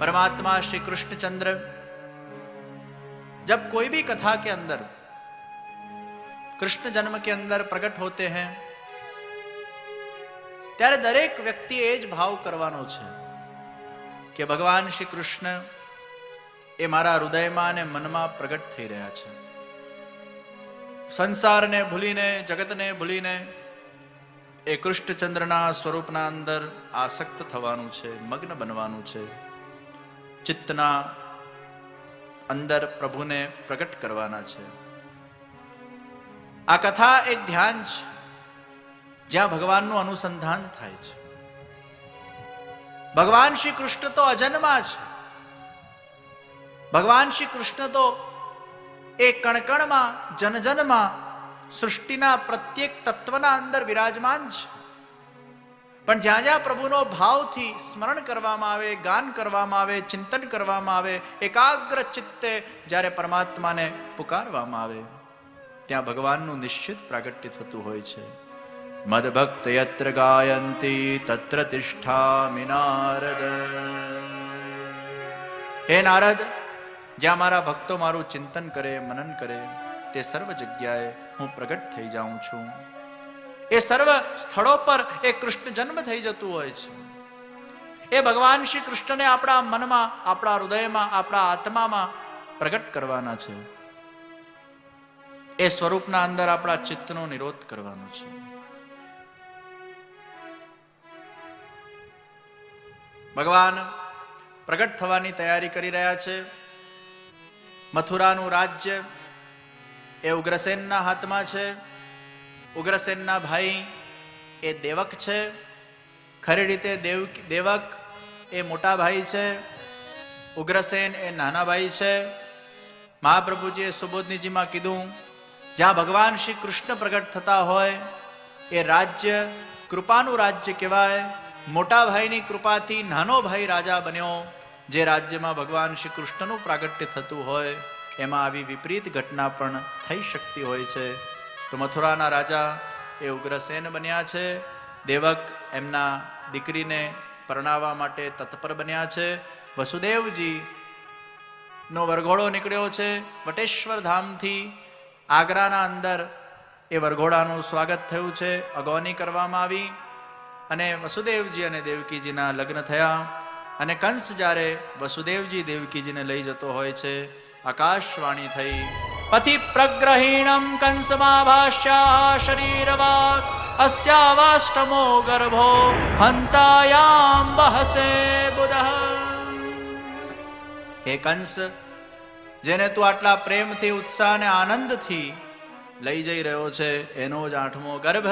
परमात्मा श्री कृष्णचंद्र जब कोई भी कथा के अंदर कृष्ण जन्म के अंदर प्रकट होते हैं ત્યારે દરેક વ્યક્તિ એ જ ભાવ કરવાનો છે કે ભગવાન શ્રી કૃષ્ણ એ મારા હૃદયમાં અને મનમાં પ્રગટ થઈ રહ્યા છે સંસારને ભૂલીને જગતને ભૂલીને એ કૃષ્ણચંદ્રના સ્વરૂપના અંદર આસક્ત થવાનું છે મગ્ન બનવાનું છે ચિત્તના અંદર પ્રભુને પ્રગટ કરવાના છે. આ કથા એક ધ્યાન છે, જ્યાં ભગવાનનું અનુસંધાન થાય છે. ભગવાન શ્રી કૃષ્ણ તો અજન્મા છે. ભગવાન શ્રી કૃષ્ણ તો એ કણકણમાં, જનજનમાં સૃષ્ટિના પ્રત્યેક તત્વના અંદર વિરાજમાન છે. પણ જ્યાં જ્યાં પ્રભુનો ભાવથી સ્મરણ કરવામાં આવે, ગાન કરવામાં આવે, ચિંતન કરવામાં આવે, એકાગ્ર ચિત્તે જ્યારે પરમાત્માને પુકારવામાં આવે, ત્યાં ભગવાનનું નિશ્ચિત પ્રાગટ્ય થતું હોય છે. મદભક્ત યત્ર ગાયંતી તત્ર તિષ્ઠામિ નારદ. હે નારદ, જ્યાં મારા ભક્તો મારું ચિંતન કરે, મનન કરે, તે સર્વ જગ્યાએ હું પ્રગટ થઈ જાઉં છું. એ સર્વ સ્થળો પર એ કૃષ્ણ જન્મ થઈ જતું હોય છે. એ ભગવાન શ્રી કૃષ્ણને આપણા મનમાં, આપણા હૃદયમાં, આપણા આત્મામાં પ્રગટ કરવાના છે. એ સ્વરૂપના અંદર આપણા ચિત્તનો નિરોધ કરવાનો છે. ભગવાન પ્રગટ થવાની તૈયારી કરી રહ્યા છે. મથુરાનું રાજ્ય એ ઉગ્રસેનના હાથમાં છે. ઉગ્રસેનના ભાઈ એ દેવક છે. ખરી રીતે દેવ દેવક એ મોટા ભાઈ છે. ઉગ્રસેન એ નાના ભાઈ છે. મહાપ્રભુજીએ સુબોધનીજીમાં કીધું, જ્યાં ભગવાન શ્રી કૃષ્ણ પ્રગટ થતા હોય, એ રાજ્ય કૃપાનું રાજ્ય કહેવાય. મોટા ભાઈની કૃપાથી નાનો ભાઈ રાજા બન્યો, જે રાજ્યમાં ભગવાન શ્રી કૃષ્ણનું પ્રાગટ્ય થતું હોય, એમાં આવી વિપરીત ઘટના પણ થઈ શકતી હોય છે. તો મથુરાના રાજા એ ઉગ્રસેન બન્યા છે. દેવક એમના દીકરીને પરણાવવા માટે તત્પર બન્યા છે. વસુદેવજી નો વરઘોડો નીકળ્યો છે. વટેશ્વર ધામથી આગ્રાના અંદર એ વરઘોડાનું સ્વાગત થયું છે. અગૌની કરવામાં આવી અને વસુદેવજી અને દેવકીજીના લગ્ન થયા અને કંસ જ્યારે વસુદેવજી દેવકીજીને લઈ જતો હોય છે, આકાશવાણી થઈ પ્રગ્રહીણમ કંસમાભાષ્યા શરીરવાક અસ્યાવાષ્ટમો ગર્ભો હંતાયામ બહસે બુધ હે કંસ જેને તું આટલા પ્રેમથી ઉત્સાહ અને આનંદથી લઈ જઈ રહ્યો છે એનો જ આઠમો ગર્ભ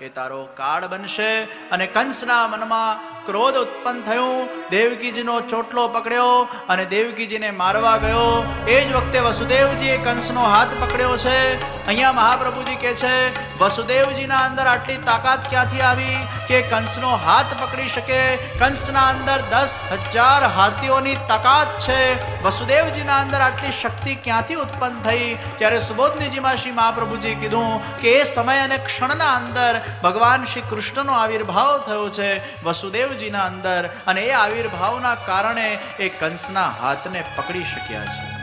એ તારો કાળ બનશે અને કંસના મનમાં ક્રોધ ઉત્પન્ન થયું. દેવકીજીનો ચોટલો પકડ્યો અને દેવકીજીને મારવા ગયો. એ જ વખતે વસુદેવજીએ કંસનો હાથ પકડ્યો છે. અહીંયા મહાપ્રભુજી કહે છે, વસુદેવજીના અંદર આટલી તાકાત ક્યાંથી આવી કે કંસનો હાથ પકડી શકે? કંસના અંદર દસ હજાર હાથીઓની તાકાત છે. વસુદેવજીના અંદર આટલી શક્તિ ક્યાંથી ઉત્પન્ન થઈ? ત્યારે સુબોધનીજીમાં શ્રી મહાપ્રભુજી કીધું કે એ સમય અને ક્ષણના અંદર ભગવાન શ્રી કૃષ્ણનો આવિર્ભાવ થયો છે વસુદેવજીના અંદર અને એ આવિર્ભાવના કારણે એ કંસના હાથને પકડી શક્યા છે.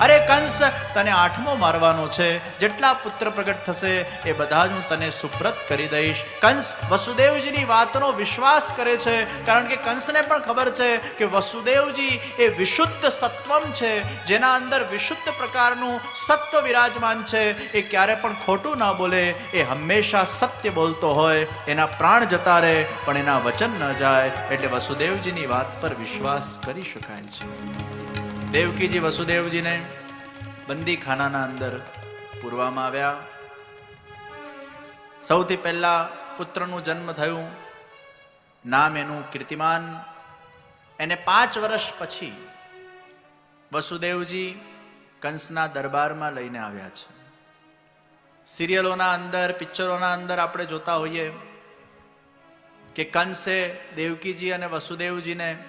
અરે કંસ, તને આઠમો મારવાનો છે. જેટલા પુત્ર પ્રગટ થશે એ બધા હું તને સુપ્રત કરી દઈશ. કંસ, વસુદેવજીની વાતનો વિશ્વાસ કરે છે. કારણ કે કંસને પણ ખબર છે કે વસુદેવજી એ વિશુદ્ધ સત્વમ છે. જેના અંદર વિશુદ્ધ પ્રકારનું સત્વ વિરાજમાન છે. એ ક્યારે પણ ખોટું ના બોલે. એ હંમેશા સત્ય બોલતો હોય. એના પ્રાણ જતા રહે, પણ એના વચન ન જાય. એટલે વસુદેવજીની વાત પર વિશ્વાસ કરી શકાય છે. દેવકીજી વસુદેવજીને બંદીખાનાના અંદર પૂરવામાં આવ્યા. સૌથી પહેલા પુત્રનું જન્મ થયું. નામ એનું કીર્તિમાન. એને પાંચ વર્ષ પછી વસુદેવજી કંસના દરબારમાં લઈને આવ્યા છે. સિરિયલોના અંદર, પિક્ચરોના અંદર આપણે જોતા હોઈએ કે કંસે દેવકીજી અને વસુદેવજીને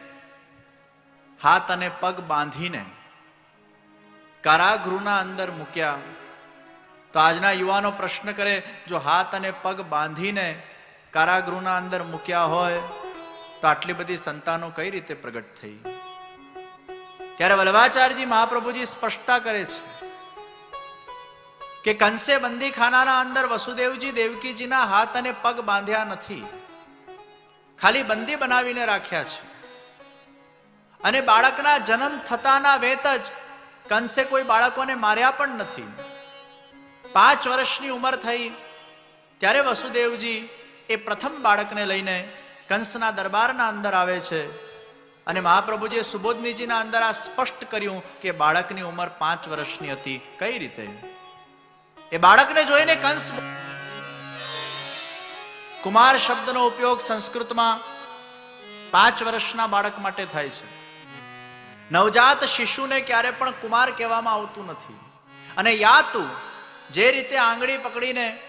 હાથ અને પગ બાંધીને કારાગૃહના અંદર મૂક્યા. તો આજના યુવાનો પ્રશ્ન કરે, જો હાથ અને પગ બાંધીને કારાગૃહના અંદર મૂક્યા હોય, તો આટલી બધી સંતાનો કઈ રીતે પ્રગટ થઈ? ત્યારે વલ્લભાચાર્યજી મહાપ્રભુજી સ્પષ્ટતા કરે છે કે કંસે બંદી ખાનાના અંદર વસુદેવજી દેવકીજીના હાથ અને પગ બાંધ્યા નથી. ખાલી બંદી બનાવીને રાખ્યા છે. અને બાળકના જન્મ થતાના વેત જ કંસે કોઈ બાળકોને માર્યા પણ નથી. પાંચ વર્ષની ઉંમર થઈ, ત્યારે વસુદેવજી એ પ્રથમ બાળકને લઈને કંસના દરબારના અંદર આવે છે અને મહાપ્રભુજીએ સુબોધનીજીના અંદર આ સ્પષ્ટ કર્યું કે બાળકની ઉંમર પાંચ વર્ષની હતી. કઈ રીતે? એ બાળકને જોઈને કંસ કુમાર શબ્દનો ઉપયોગ સંસ્કૃતમાં પાંચ વર્ષના બાળક માટે થાય છે. નવજાત શિશુને ક્યારે પણ કુમાર કહેવામાં આવતું નથી. અને યા તું જે રીતે આંગળી પકડીને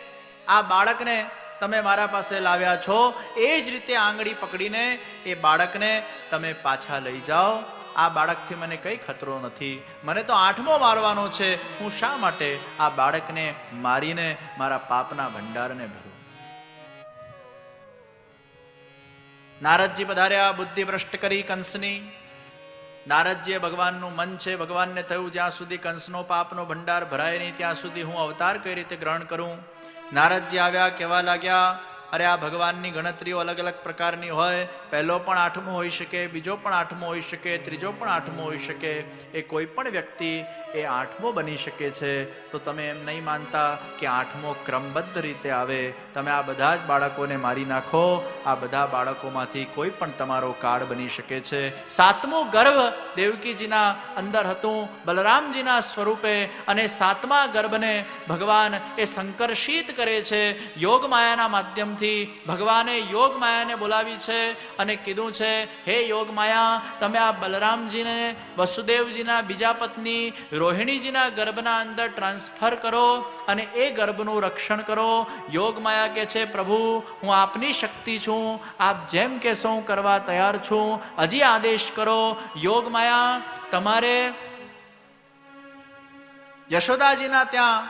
આ બાળકને તમે મારા પાસે લાવ્યા છો, એ જ રીતે આંગળી પકડીને એ બાળકને તમે પાછા લઈ જાઓ. આ બાળકથી મને કઈ ખતરો નથી. મને તો આઠમો મારવાનો છે. હું શા માટે આ બાળકને મારીને મારા પાપના ભંડારને ભરું? નારદજી પધાર્યા, બુદ્ધિ ભ્રષ્ટ કરી કંસની. નારદજીએ ભગવાનનું મન છે, ભગવાનને થયું જ્યાં સુધી કંસનો પાપનો ભંડાર ભરાય નહીં, ત્યાં સુધી હું અવતાર કઈ રીતે ગ્રહણ કરું? નારદજી આવ્યા, કહેવા લાગ્યા, અરે, આ ભગવાનની ગણતરીઓ અલગ અલગ પ્રકારની હોય. પહેલો પણ આઠમો હોઈ શકે, બીજો પણ આઠમો હોઈ શકે, ત્રીજો પણ આઠમો હોઈ શકે. એ કોઈ પણ વ્યક્તિ એ આઠમો બની શકે છે, તો તમે એમ નહીં માનતા કે આઠમો ક્રમબદ્ધ રીતે આવે. તમે આ બધા જ બાળકોને મારી નાખો, આ બધા બાળકોમાંથી કોઈ પણ તમારો કાળ બની શકે છે. સાતમો ગર્ભ દેવકીજીના અંદર હતું, બલરામજીના સ્વરૂપે, અને સાતમા ગર્ભને ભગવાન એ સંકર્ષિત કરે છે. યોગ માયાના માધ્યમથી ભગવાને યોગ માયાને બોલાવી છે અને કીધું છે, હે યોગ માયા, તમે આ બલરામજીને, વસુદેવજીના બીજા પત્ની રોહિણીજીના ગર્ભના અંદર ટ્રાન્સફર કરો અને એ ગર્ભનું રક્ષણ કરો. યોગ માયા કે છે, પ્રભુ, હું આપની શક્તિ છું. આપ જેમ કહેશો, હું કરવા તૈયાર છું. હજી આદેશ કરો. યોગ માયા, તમારે યશોદાજીના ત્યાં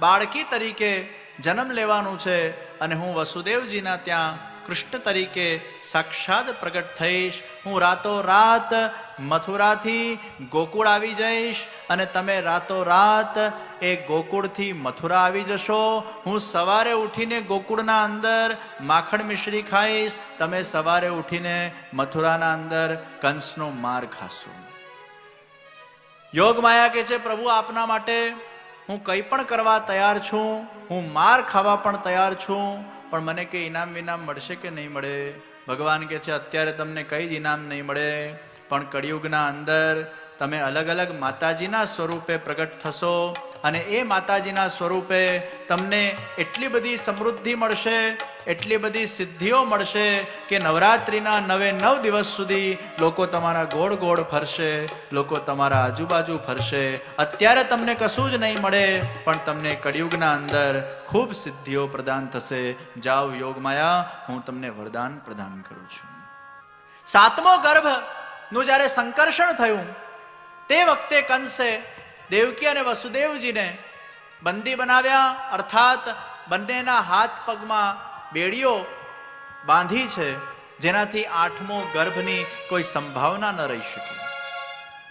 બાળકી તરીકે જન્મ લેવાનું છે અને હું વસુદેવજીના ત્યાં કૃષ્ણ તરીકે સાક્ષાત પ્રગટ થઈશ. હું રાતો રાત મથુરાથી ગોકુળ આવી જઈશ અને તમે રાતો રાત એ ગોકુળથી મથુરા આવી જશો. હું સવારે ઉઠીને ગોકુળના અંદર માખણ મિશ્રી ખાઈશ. તમે સવારે ઉઠીને મથુરાના અંદર કંસનો માર ખાશો. યોગ માયા કે છે, પ્રભુ, આપના માટે હું કંઈ પણ કરવા તૈયાર છું. હું માર ખાવા પણ તૈયાર છું. પણ મને કે ઇનામ વિનામ મળશે કે નહીં મળે? ભગવાન કે છે, અત્યારે તમને કઈ જ ઇનામ નહીં મળે? પણ કળિયુગના અંદર તમે અલગ અલગ માતાજીના સ્વરૂપે પ્રગટ થશો. અને એ માતાજીના સ્વરૂપે તમને એટલી બધી સમૃદ્ધિ મળશે, એટલી બધી સિદ્ધિઓ મળશે કે નવરાત્રિના નવે નવ દિવસ સુધી લોકો તમારા ગોળ ગોળ ફરશે, લોકો તમારા આજુબાજુ ફરશે. અત્યારે તમને કશું જ નહીં મળે, પણ તમને કળિયુગના અંદર ખૂબ સિદ્ધિઓ પ્રદાન થશે. જાઓ યોગમાયા હું તમને વરદાન પ્રદાન કરું છું. સાતમો ગર્ભનું જ્યારે સંકર્ષણ થયું, તે વખતે કંસે દેવકી અને વસુદેવજીને બંદી બનાવ્યા. અર્થાત બંનેના હાથ પગમાં બેડીઓ બાંધી છે, જેનાથી આઠમો ગર્ભની કોઈ સંભાવના ન રહી શકે.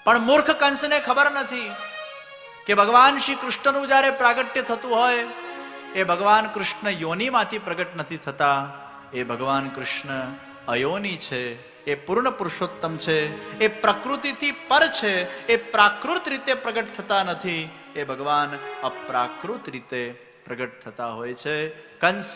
પણ મૂર્ખ કંસને ખબર નથી કે ભગવાન શ્રી કૃષ્ણનું જ્યારે પ્રાગટ્ય થતું હોય, એ ભગવાન કૃષ્ણ યોનિમાંથી પ્રગટ નથી થતા. એ ભગવાન કૃષ્ણ અયોની છે. એ પૂર્ણ પુરુષોત્તમ છે, એ પ્રકૃતિથી પર છે, એ પ્રાકૃત રીતે પ્રગટ થતા નથી, એ ભગવાન અપ્રાકૃત રીતે પ્રગટ થતા હોય છે. કંસ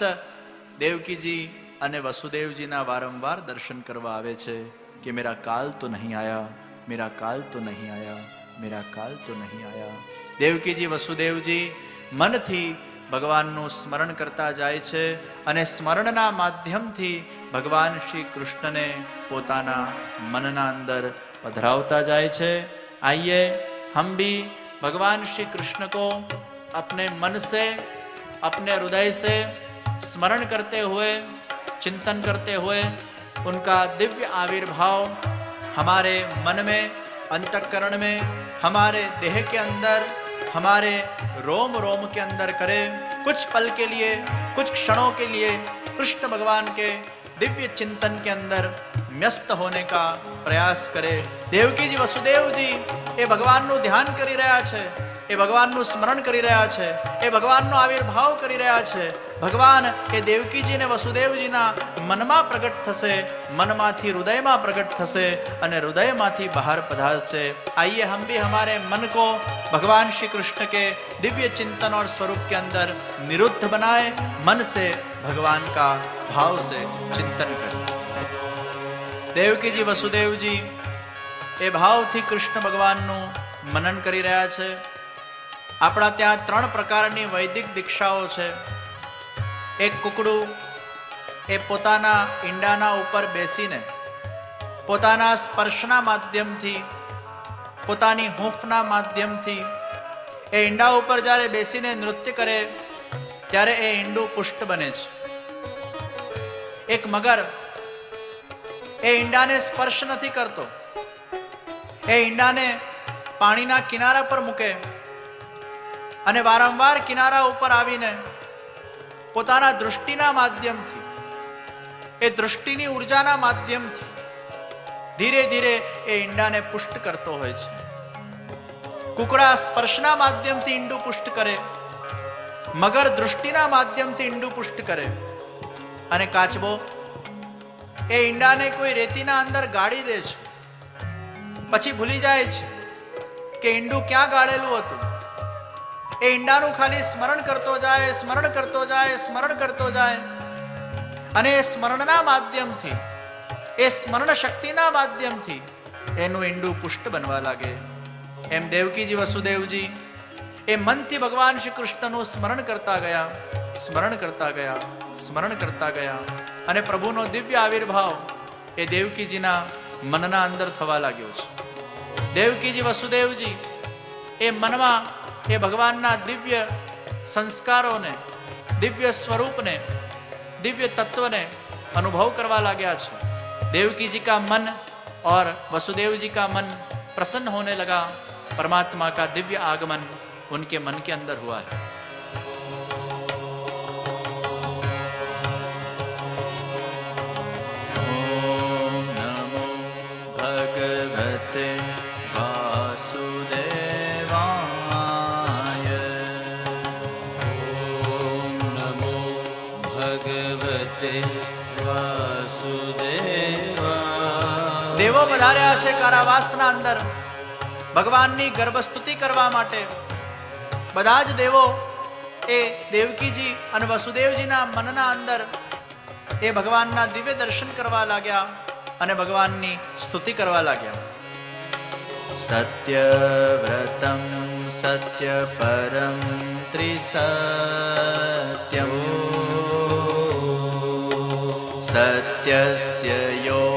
દેવકીજી અને વસુદેવજીના વારંવાર દર્શન કરવા આવે છે કે મેરા કાલ તો નહીં આયા, મેરા કાલ તો નહીં આયા, મેરા કાલ તો નહીં આયા. દેવકીજી, વસુદેવજી મનથી ભગવાનનું સ્મરણ કરતા જાય છે અને સ્મરણના માધ્યમથી ભગવાન શ્રી કૃષ્ણને પોતાના મનના અંદર પધરાવતા જાય છે. આઈએ હમ ભી ભગવાન શ્રી કૃષ્ણ કો अपने मन से अपने हृदय से स्मरण करते हुए चिंतन करते हुए उनका दिव्य आविर्भाव हमारे मन में अंतकरण में हमारे देह के अंदर हमारे रोम रोम के अंदर करे कुछ पल के लिए कुछ क्षणों के लिए कृष्ण भगवान के दिव्य चिंतन के अंदर व्यस्त होने का પ્રયાસ કરે દેવકીજી વસુદેવજી એ ભગવાનનું ધ્યાન કરી રહ્યા છે એ ભગવાનનું સ્મરણ કરી રહ્યા છે એ ભગવાનનો આવિર્ભાવ કરી રહ્યા છે ભગવાન એ દેવકીજી ને વસુદેવજીના મનમાં પ્રગટ થશે મનમાંથી હૃદયમાં પ્રગટ થશે અને હૃદયમાંથી બહાર પધારશે आइए हम भी हमारे मन को भगवान श्री कृष्ण के दिव्य चिंतन और स्वरूप के अंदर निरुद्ध बनाए मन से भगवान का भाव से चिंतन करें દેવકીજી વસુદેવજી એ ભાવથી કૃષ્ણ ભગવાનનું મનન કરી રહ્યા છે આપણા ત્યાં ત્રણ પ્રકારની વૈદિક દીક્ષાઓ છે એક કુકડું એ પોતાના ઈંડાના ઉપર બેસીને પોતાના સ્પર્શના માધ્યમથી, પોતાની હૂંફના માધ્યમથી એ ઈંડા ઉપર જ્યારે બેસીને નૃત્ય કરે, ત્યારે એ ઈંડું પુષ્ટ બને છે. એક મગર એ ઈંડાને સ્પર્શ નથી કરતો. એ ઈંડાને પાણીના કિનારા પર મૂકે અને વારંવાર કિનારા ઉપર આવીને પોતાના દૃષ્ટિના માધ્યમથી. એ દૃષ્ટિની ઉર્જાના માધ્યમથી ધીરે ધીરે એ ઈંડાને પુષ્ટ કરતો હોય છે. કુકડા સ્પર્શના માધ્યમથી ઈંડું પુષ્ટ કરે. મગર દૃષ્ટિના માધ્યમથી ઈંડું પુષ્ટ કરે. અને કાચબો એ ઈંડાને કોઈ રેતીના અંદર ગાળી દે છે. પછી ભૂલી જાય છે કે ઈંડું ક્યાં ગાળેલું હતું? એ ઈંડાનું ખાલી સ્મરણ કરતો જાય, સ્મરણ કરતો જાય, સ્મરણ કરતો જાય. અને એ સ્મરણના માધ્યમથી, એ સ્મરણ શક્તિના માધ્યમથી એનું ઈંડું પુષ્ટ બનવા લાગે. એમ દેવકીજી વસુદેવજી, એ મનથી ભગવાન શ્રી કૃષ્ણનું સ્મરણ કરતા ગયા, સ્મરણ કરતા ગયા, સ્મરણ કરતા ગયા. અને પ્રભુનો દિવ્ય આવિર્ભાવ એ દેવકીજીના મનના અંદર થવા લાગ્યો છે. દેવકીજી વસુદેવજી, એ મનમાં એ ભગવાનના દિવ્ય સંસ્કારોને દિવ્ય સ્વરૂપને दिव्य तत्व ने अनुभव करवा लगा છે देवकी जी का मन और वसुदेव जी का मन प्रसन्न होने लगा परमात्मा का दिव्य आगमन उनके मन के अंदर हुआ है પધાર્યા છે કારાવાસના અંદર. ભગવાનની ગર્ભસ્તુતિ કરવા માટે બધા જ દેવો એ દેવકીજી અને વસુદેવજીના મનના અંદર એ ભગવાનના દિવ્ય દર્શન કરવા લાગ્યા અને ભગવાનની સ્તુતિ કરવા લાગ્યા. સત્યવ્રતમ સત્ય પરમ ત્રિસત્યમ સત્યસ્ય યોનિમ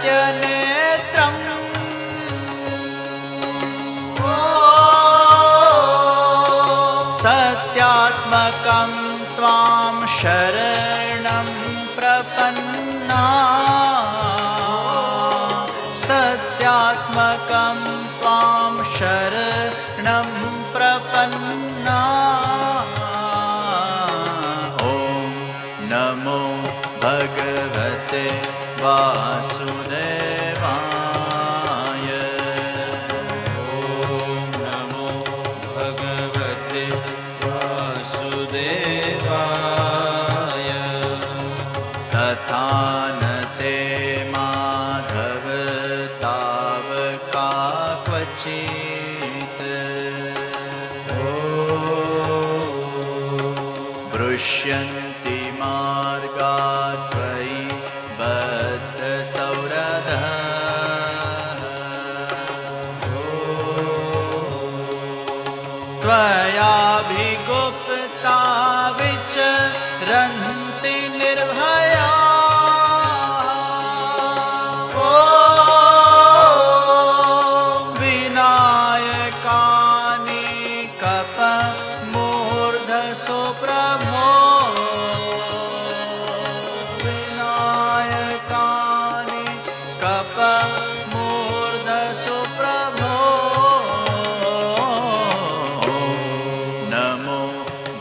Come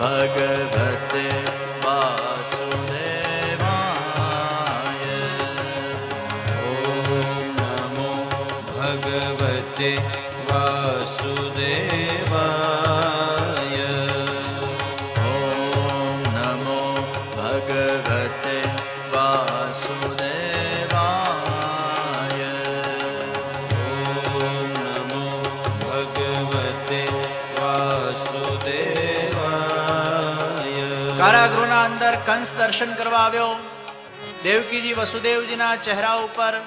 भगवते કંસ દર્શન કરવા આવ્યો. દેવકીજી વસુદેવજીના ચહેરા ઉપર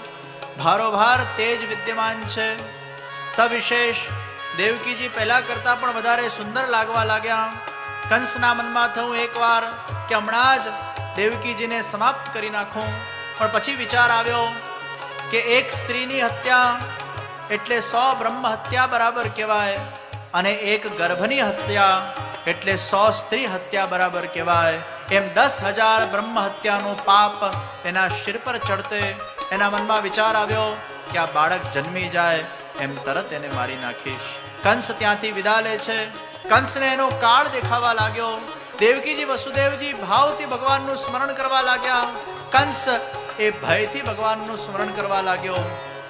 ભારોભાર તેજ વિદ્યમાન છે. સવિશેષ, દેવકીજી પહેલા કરતા પણ વધારે સુંદર લાગવા લાગ્યા. કંસના મનમાં થયું એકવાર કે હમણાં જ દેવકીજીને સમાપ્ત કરી નાખું. પણ પછી વિચાર આવ્યો કે એક સ્ત્રીની હત્યા એટલે સો બ્રહ્મ હત્યા બરાબર કહેવાય અને એક ગર્ભની હત્યા એટલે સો સ્ત્રી હત્યા બરાબર કહેવાય. એમ દસ હજાર બ્રહ્મ હત્યાનું પાપ એના શિર પર ચડતે, એના મનમાં વિચાર આવ્યો કે આ બાળક જન્મી જાય, એમ તરત એને મારી નાખીશ. કંસ ત્યાંથી વિદા લે છે. કંસને એનો કાળ દેખાવા લાગ્યો. દેવકીજી વસુદેવજી ભાવથી ભગવાનનું સ્મરણ કરવા લાગ્યા. કંસ એ ભયથી ભગવાનનું સ્મરણ કરવા લાગ્યો.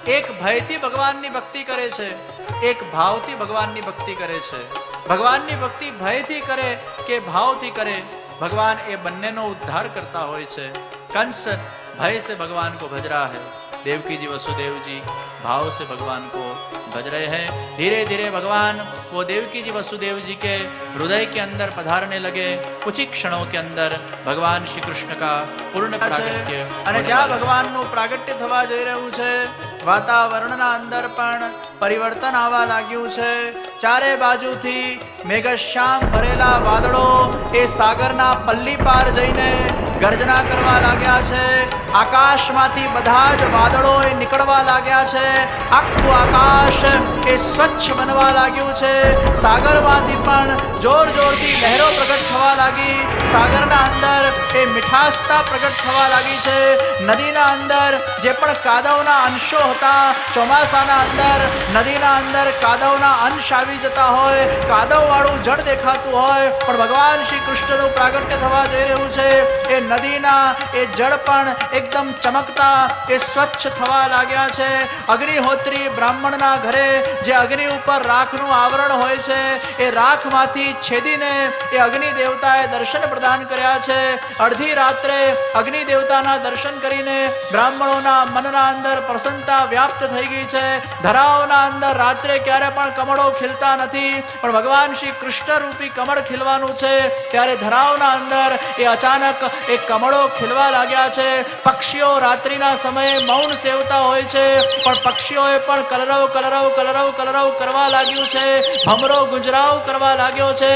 એક ભયથી ભગવાનની ભક્તિ કરે છે. એક ભાવથી ભગવાનની ભક્તિ કરે છે. ભગવાનની ભક્તિ ભયથી કરે કે ભાવથી કરે? ભગવાન એ બંનેનો ઉદ્ધાર કરતા હોય છે कंस भय से भगवान को भज रहा है देवकी जी वसुदेव जी भाव से भगवान को भज रहे हैं धीरे धीरे भगवान वो देवकी जी वसुदेव जी के हृदय के अंदर पधारने लगे कुछ ही क्षणों के अंदर भगवान श्री कृष्ण का પૂર્ણ પ્રાગટ્ય અને જ્યાં ભગવાનનું પ્રાગટ્ય થવા જઈ રહ્યું છે વાતાવરણના અંદર પણ પરિવર્તન આવવા લાગ્યું છે. ચારે બાજુથી મેઘશ્યામ ભરેલા વાદળો એ સાગરના પલ્લી પાર જઈને ગર્જના કરવા લાગ્યા છે. આકાશમાંથી બધા જ વાદળો નીકળવા લાગ્યા છે. આખું આકાશ એ સ્વચ્છ બનવા લાગ્યું છે. સાગરમાંથી પણ જોર જોરથી લહેરો પ્રગટ થવા લાગી. સાગરના અંદર એ મીઠાસતા પ્રગટ થવા લાગી છે. નદીના અંદર જે પણ કાદવના અંશો હતા, ચોમાસાના અંદર નદીના અંદર કાદવના અંશ આવી જતા હોય કાદવ વાળું જળ દેખાતું હોય, પણ ભગવાન શ્રી કૃષ્ણનું પ્રાગટ્ય થવા જઈ રહ્યું છે. એ નદીના એ જળ પણ એકદમ ચમકતા એ સ્વચ્છ થવા લાગ્યા છે. અગ્નિહોત્રી બ્રાહ્મણના ઘરે જે અગ્નિ ઉપર રાખનું આવરણ હોય છે, એ રાખમાંથી છેદીને એ અગ્નિ દેવતાએ દર્શન પ્રદાન કર્યા છે. અડધી રાત્રે અગ્નિ દેવતાના દર્શન કરીને બ્રાહ્મણોના મનના અંદર પ્રસન્નતા વ્યાપ્ત થઈ ગઈ છે. ધરાવના અંદર રાત્રે ક્યારે પણ કમળો ખીલતા નથી, પણ ભગવાન શ્રી કૃષ્ણ રૂપી કમળ ખીલવાનું છે. ત્યારે ધરાવના અંદર એ અચાનક એ કમળો ખીલવા લાગ્યા છે. પક્ષીઓ રાત્રિના સમયે મૌન સેવતા હોય છે, પણ પક્ષીઓએ પણ કલરવ કલરવ કલરવ કલરવ કરવા લાગ્યું છે, ભમરો ગુંજરાવ કરવા લાગ્યો છે.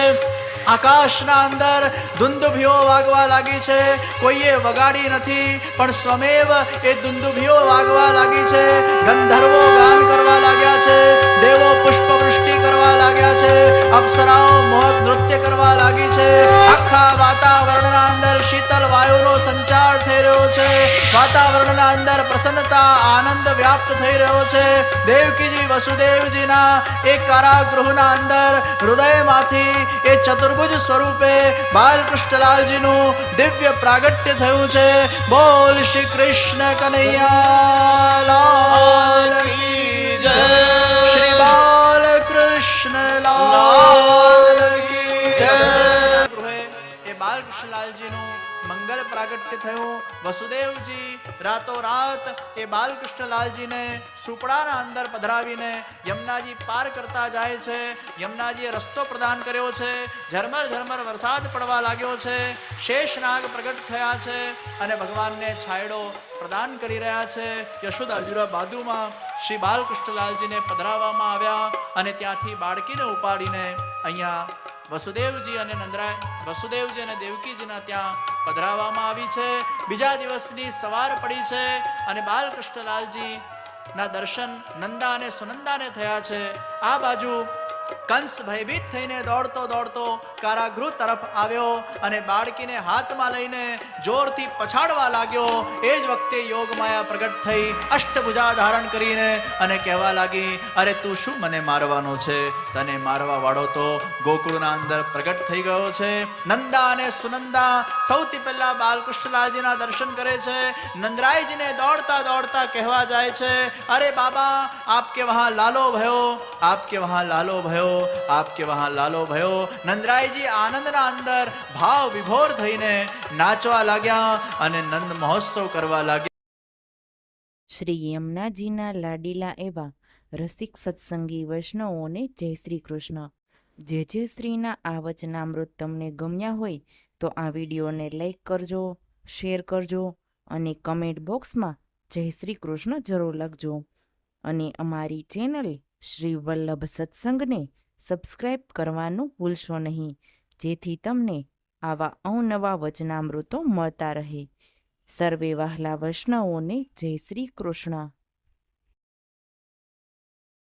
આકાશના અંદર દુંદુભીઓ વાગવા લાગી છે, કોઈએ વગાડી નથી, પણ સ્વમેવ એ દુંદુભીઓ વાગવા લાગી છે, ગંધર્વો ગાન કરવા લાગ્યા છે, દેવો પુષ્પવૃષ્ટિ કરવા લાગ્યા છે. અપ્સરાઓ મોહક નૃત્ય કરવા લાગી છે. આખા વાતાવરણના અંદર શીતલ વાયુનો સંચાર થઈ રહ્યો છે. વાતાવરણના અંદર પ્રસન્નતા, આનંદ વ્યાપ્ત થઈ રહ્યો છે. દેવકીજી વસુદેવજીના એ કારાગૃહના અંદર હૃદયમાંથી એ ચતુર્ભુજ સ્વરૂપે બાલકૃષ્ણલાલજીનું દિવ્ય પ્રાગટ્ય થયું છે. બોલ શ્રી કૃષ્ણ કનૈયા, લાલ જય. બાલકૃષ્ણ લાલ એ બાલકૃષ્ણલાલજીનું મંગલ પ્રાગટ્ય થયું. વસુદેવજી રાતોરાત એ બાલકૃષ્ણલાલજીને સુપડાના અંદર પધરાવીને યમુનાજી પાર કરતા જાય છે. યમુનાજીએ રસ્તો પ્રદાન કર્યો છે. ઝરમર ઝરમર વરસાદ પડવા લાગ્યો છે. શેષનાગ પ્રગટ થયા છે અને ભગવાનને છાયડો પ્રદાન કરી રહ્યા છે. યશોદાજીરા બાજુમાં શ્રી બાલકૃષ્ણલાલજીને પધરાવવામાં આવ્યા અને ત્યાંથી બાળકીને ઉપાડીને અહીંયા વસુદેવજી અને નંદરાય વસુદેવજી અને દેવકીજીના ત્યાં પધરાવવામાં આવી છે. બીજા દિવસની સવાર પડી છે અને બાલકૃષ્ણલાલજી ના દર્શન નંદા અને સુનંદાને થયા છે. આ બાજુ કંસ ભયભીત થઈને દોડતો દોડતો કારાગૃહ તરફ આવ્યો અને બાળકીને હાથમાં લઈને જોરથી પછાડવા લાગ્યો. એ જ વખતે યોગમાયા પ્રગટ થઈ અષ્ટભુજા ધારણ કરીને અને કહેવા લાગી, અરે તું શું મને મારવાનો છે? તને મારવા વાળો તો ગોકુળના અંદર પ્રગટ થઈ ગયો છે. નંદા અને સુનંદા સૌથી પહેલા બાલકૃષ્ણલાલજીના દર્શન કરે છે. નંદરાયજીને દોડતા દોડતા કહેવા જાય છે, અરે બાબા, આપકે વહાં લાલો ભયો, આપકે વહાં લાલો ભયો. આપકે વહાં લાલો ભયો. નંદરાયજી આનંદના અંદર ભાવ વિભોર થઈને નાચવા લાગ્યા અને નંદ મહોત્સવ કરવા લાગ્યા. શ્રી યમુનાજીના લાડીલા એવા રસિક સત્સંગી વૈષ્ણવોને જય શ્રી કૃષ્ણ. જે જે શ્રીના આ વચનામૃત તમને ગમ્યા હોય તો આ વિડીયોને લાઈક કરજો, શેર કરજો અને કમેન્ટ બોક્સમાં જય શ્રી કૃષ્ણ જરૂર લખજો. અને અમારી ચેનલ શ્રી વલ્લભ સત્સંગને સબસ્ક્રાઈબ કરવાનું ભૂલશો નહીં. જેથી તમને આવા અવનવા વચનામૃતો મળતા રહે. સર્વે વહાલા વૈષ્ણવોને જય શ્રી કૃષ્ણ.